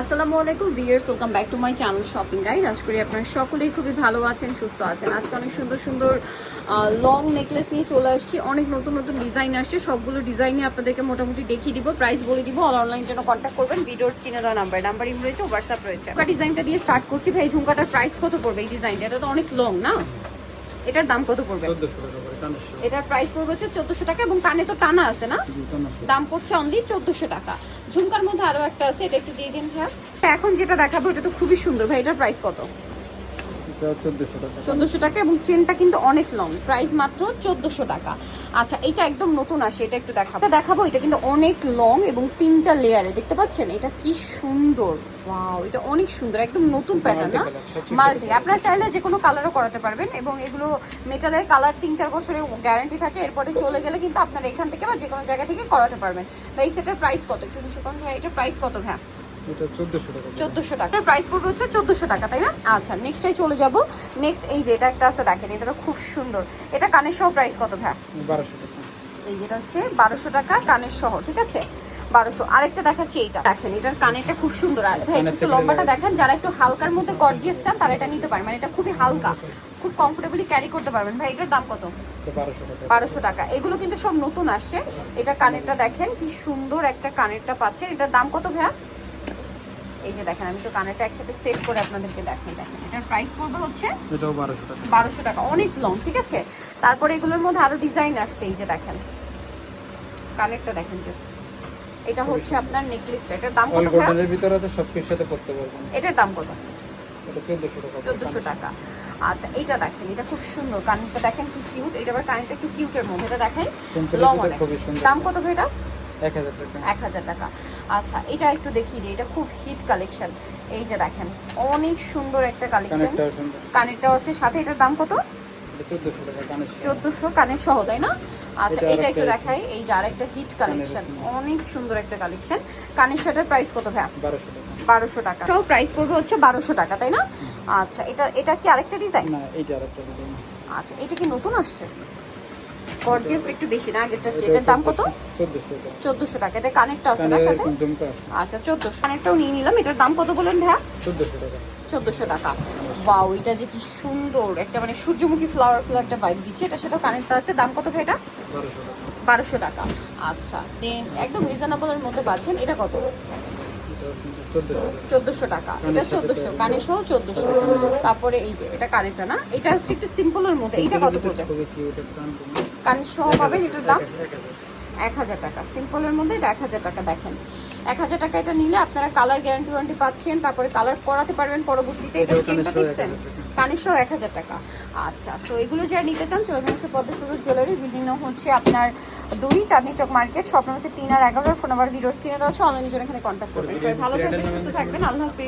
আসসালামু আলাইকুম viewers welcome back to my channel shopping guide. আশা করি আপনারা সকলেই খুবই ভালো আছেন, সুস্থ আছেন। আজকে অনেক সুন্দর সুন্দর লং নেকলেস নিয়ে চলে আসছি। অনেক নতুন নতুন ডিজাইন আসছে। সবগুলো ডিজাইনে আপনাদেরকে মোটামুটি দেখিয়ে দিব। প্রাইস বলে দিব অল অনলাইন জন্য কন্ট্যাক্ট করবেন। ভিডিওর স্ক্রিনে দেওয়া নাম্বার নাম্বার ইম রয়েছে হোয়াটসঅ্যাপ রয়েছে। ঝুমকা ডিজাইনটা দিয়ে স্টার্ট করছি। ভাই, ঝুমকাটার প্রাইস কত পড়বে এই ডিজাইনটা? এটা তো অনেক লং না? এটার দাম কত পড়বে? এটার প্রাইস পড়বে হচ্ছে চোদ্দশো টাকা এবং কানে তো টানা আছে না? দাম পড়ছে অনলি চোদ্দশো টাকা। ঝুমকার মধ্যে আরও একটা আছে এটা একটু দিয়ে দিন ভাই এখন যেটা দেখাবো এটা তো খুবই সুন্দর ভাই। এটার প্রাইস কত? এটা চোদ্দশো টাকা। এবং চেনটা কিন্তু অনেক লং প্রাইস মাত্র চোদ্দশো টাকা। আচ্ছা এটা একদম নতুন আসে এটা একটু দেখাবো। এটা দেখাবো এটা কিন্তু অনেক লং এবং তিনটা লেয়ারে দেখতে পাচ্ছেন? এটা কি সুন্দর। ওয়াও এটা অনেক সুন্দর একদম নতুন প্যাটার্ন না? মাল্টি আপনারা চাইলে যে কোনো কালারও করাতে পারবেন এবং এগুলো মেটালের কালার তিন চার বছরের গ্যারান্টি থাকে এরপরে চলে গেলে কিন্তু আপনারা এখান থেকে বা যে কোনো জায়গা থেকে করাতে পারবেন। ভাই সেটার প্রাইস কত? একটু নিচে করুন ভাই এটার প্রাইস কত ভাই এটা টাকা প্রাইস পড়বে হচ্ছে টাকা তাই না? আচ্ছা নেক্সটটাই চলে যাব। নেক্সট এই যে এটা একটা আছে দেখেন এটা তো খুব সুন্দর। এটা কানের সহ প্রাইস কত ভাই বারোশো টাকা। এই যেটা হচ্ছে টাকা কানের সহ ঠিক আছে? বারোশো। আরেকটা দেখাচ্ছি এইটা। দেখেন এটার কানেরটা খুব সুন্দর। আর ভাই একটু লম্বাটা দেখেন যারা একটু হালকার মধ্যে গর্জিয়াস চান তারা এটা নিতে পারেন। মানে এটা খুবই হালকা। খুব কমফোর্টেবলি ক্যারি করতে পারবেন। ভাই এটার দাম কত? এটা বারোশো টাকা। বারোশো টাকা। এগুলো কিন্তু সব নতুন আসছে। এটা কানেরটা দেখেন কি সুন্দর একটা কানেরটা পাচ্ছেন। এটার দাম কত ভাইয়া? এই যে দেখেন আমি তো কানেরটা একসাথে সেট করে আপনাদেরকে দেখাই। দেখেন এটার প্রাইস পড়বে হচ্ছে এটাও বারোশো টাকা। বারোশো টাকা অনেক লং ঠিক আছে? তারপরে এগুলোর মধ্যে আরও ডিজাইন আসছে এই যে দেখেন। কানেরটা দেখেন জাস্ট এটা হচ্ছে আপনার নেকলেসটা এটার দাম কত ভাইয়া? গোল্ডেনের ভিতরে তো সব কিছুর সাথে করতে পারবেন। এটার দাম কত? এটা চোদ্দশো টাকা। আচ্ছা এটা দেখেন এটা খুব সুন্দর। কানেরটা দেখেন কি কিউট এটা আবার কানেরটা একটু কিউটের মধ্যে এটা দেখেন লং অনেক। দাম কত ভাই এটা? এক হাজার টাকা। আচ্ছা এটা একটু দেখিয়ে দিই এটা খুব হিট কালেকশন এই যে দেখেন অনেক সুন্দর একটা কালেকশন কানেরটাও কানেরটা হচ্ছে সাথে এটার দাম কত? চোদ্দশো কানের সহ। তাই না? আচ্ছা এটা একটু দেখাই এই যে আরেকটা হিট কালেকশন অনেক সুন্দর একটা কালেকশন কানের শার্টের প্রাইস কত ভাই বারোশো টাকা। সব প্রাইস পড়বে হচ্ছে বারোশো টাকা তাই না? আচ্ছা এটা এটা কি আরেকটা ডিজাইন আচ্ছা এটা কি নতুন আসছে? গর্জিয়াস একটু বেশি না আগেরটার চেয়ে। এটার দাম কত? চোদ্দশো টাকা। চোদ্দোশো টাকা এটা কানেরটা আছে না সাথে? আচ্ছা চোদ্দোশো কানেরটাও নিয়ে নিলাম। এটার দাম কত বলেন ভাইয়া? চোদ্দশো টাকা। চোদ্দোশো টাকা। বাউ এটা যে কি সুন্দর একটা মানে সূর্যমুখী ফ্লাওয়ার ফুল একটা বাইক দিচ্ছে। এটার সাথে কানেরটা আছে। দাম কত ভাই এটা? বারোশো টাকা। বারোশো টাকা। আচ্ছা দেন একদম রিজনেবলের মধ্যে পাচ্ছেন। এটা কত? চোদ্দশো। টাকা। এটা চোদ্দোশো কানে সহ চোদ্দোশো। তারপরে এই যে এটা কানেরটা না? এটা হচ্ছে একটু সিম্পলের মধ্যে। এটা কত পড়বে? কানে সহ পাবেন এটার দাম? এক হাজার টাকা। সিম্পলের মধ্যে এটা এক হাজার টাকা দেখেন। এক হাজার টাকা এটা নিলে আপনারা কালার গ্যারান্টি ওয়ারেন্টি পাচ্ছেন তারপরে কালার করাতে পারবেন পরবর্তীতে। এটা চেনটা দেখছেন? 1000 টাকা। কানের সহ এক হাজার টাকা। আচ্ছা সো এগুলো যারা নিতে চান, চলে হচ্ছে পদ্মসুর জুয়েলারি বিল্ডিং হচ্ছে আপনার দুই চাঁদনি চক মার্কেট স্বপ্ন হচ্ছে তিন আর এগারোর ফোন নাম্বার ভিডিওস কিনে দেওয়া আছে অনলাইনের জন্য এখানে কন্ট্যাক্ট করবেন। সবাই ভালো থাকবেন, সুস্থ থাকবেন, আল্লাহ হাফিজ।